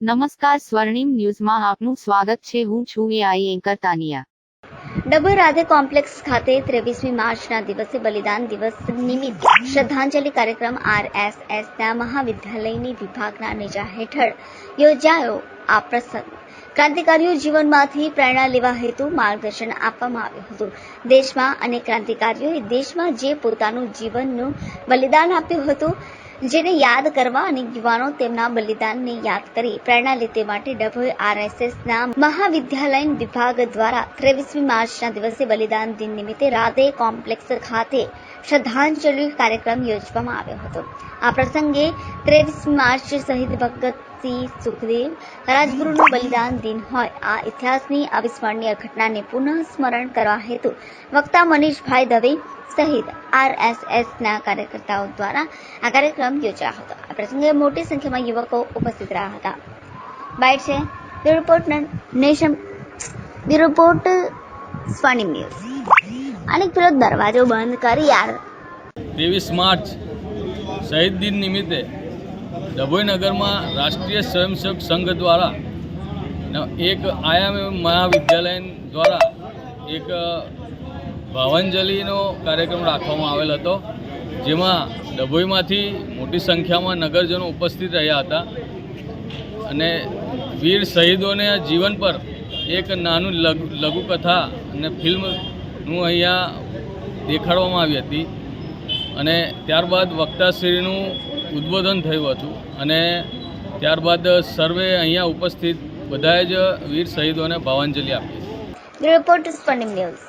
નમસ્કાર સ્વર્ણિમ ન્યૂઝમાં આપનું સ્વાગત છે. હું છું AI anchor Tania. Dabhoi Radhe complex ખાતે ત્રેવીસમી માર્ચના દિવસે બલિદાન દિવસ નિમિત્તે શ્રદ્ધાંજલિ કાર્યક્રમ આરએસએસના મહાવિદ્યાલયની વિભાગના નેજા હેઠળ યોજાયો આ પ્રસંગ. ક્રાંતિકારીઓ જીવનમાંથી પ્રેરણા લેવા હેતુ માર્ગદર્શન આપવામાં આવ્યું હતું. દેશમાં અને ક્રાંતિકારીઓએ દેશમાં જે પોતાનું જીવનનું બલિદાન આપ્યું હતું જેને યાદ કરવા અને યુવાનો તેમના બલિદાનને યાદ કરી પ્રેરણા લે તે માટે ડભોઈ આરએસએસના મહાવિદ્યાલય વિભાગ દ્વારા ત્રેવીસમી માર્ચના દિવસે બલિદાન દિન નિમિત્તે રાધે કોમ્પ્લેક્સ ખાતે શ્રદ્ધાંજલિ કાર્યક્રમ યોજવામાં આવ્યો હતો. આ પ્રસંગે ત્રેવીસમી માર્ચ શહીદ ભગતસિંહ સુખદેવ. રાજગુરુનું બલિદાન દિન હોય. આ ઇતિહાસની અવિસ્મરણીય ઘટનાને પુનઃ સ્મરણ કરવા હેતુ વક્તા મનીષભાઈ દવે સહિત આરએસએસના કાર્યકર્તાઓ દ્વારા આ કાર્યક્રમ યોજાયો હતો. આ પ્રસંગે મોટી સંખ્યામાં યુવકો ઉપસ્થિત રહ્યા હતા. બાઇટ છે. Bureau report nation report, Swarnim news. અને પેલો દરવાજો બંધ કરી યાર ત્રેવીસ માર્ચ, શહીદ દિન નિમિત્તે ડભોઈ નગરમાં રાષ્ટ્રીય સ્વયંસેવક સંઘ દ્વારા એક આયામ મહાવિદ્યાલય દ્વારા એક ભાવાંજલિનો કાર્યક્રમ રાખવામાં આવેલ હતો, જેમાં ડભોઈમાંથી મોટી સંખ્યામાં નગરજનો ઉપસ્થિત રહ્યા હતા અને વીર શહીદોને જીવન પર એક નાનું લઘુ, લઘુકથા અને ફિલ્મનું અહીંયા દેખાડવામાં આવી હતી. અને ત્યારબાદ વક્તાશ્રીનું ઉદ્બોધન થયું હતું અને ત્યારબાદ સર્વે અહીંયા ઉપસ્થિત બધાએ જ વીર શહીદોને ભાવાંજલિ આપી. Report news